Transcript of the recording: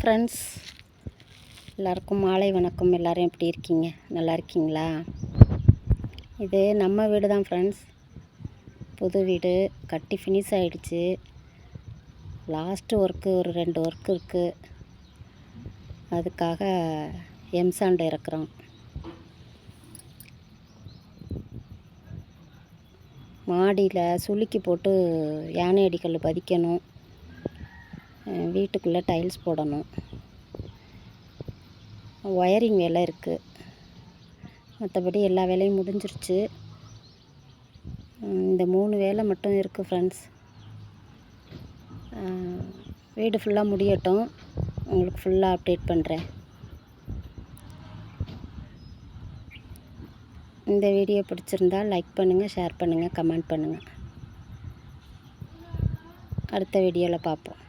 Friends எல்லாருக்கும் மாலை வணக்கம். எல்லோரும் எப்படி இருக்கீங்க? நல்லா இருக்கீங்களா? இது நம்ம வீடு தான் ஃப்ரெண்ட்ஸ் புது வீடு கட்டி ஃபினிஷ் ஆகிடுச்சு லாஸ்ட்டு ஒர்க்கு ஒரு ரெண்டு ஒர்க் இருக்குது அதுக்காக எம்சாண்ட் இறக்குறோம். மாடியில் சுளுக்கி போட்டு யானை அடிக்கல் பதிக்கணும். வீட்டுக்குள்ளே டைல்ஸ் போடணும். ஒயரிங் வேலை இருக்குது மற்றபடி எல்லா வேலையும் முடிஞ்சிருச்சு. இந்த மூணு வேலை மட்டும் இருக்குது ஃப்ரெண்ட்ஸ் வீடு ஃபுல்லாக முடியட்டும். உங்களுக்கு ஃபுல்லாக அப்டேட் பண்ணுறேன் இந்த வீடியோ பிடிச்சிருந்தா லைக் பண்ணுங்கள் ஷேர் பண்ணுங்கள் கமெண்ட் பண்ணுங்கள் அடுத்த வீடியோவில் பார்ப்போம்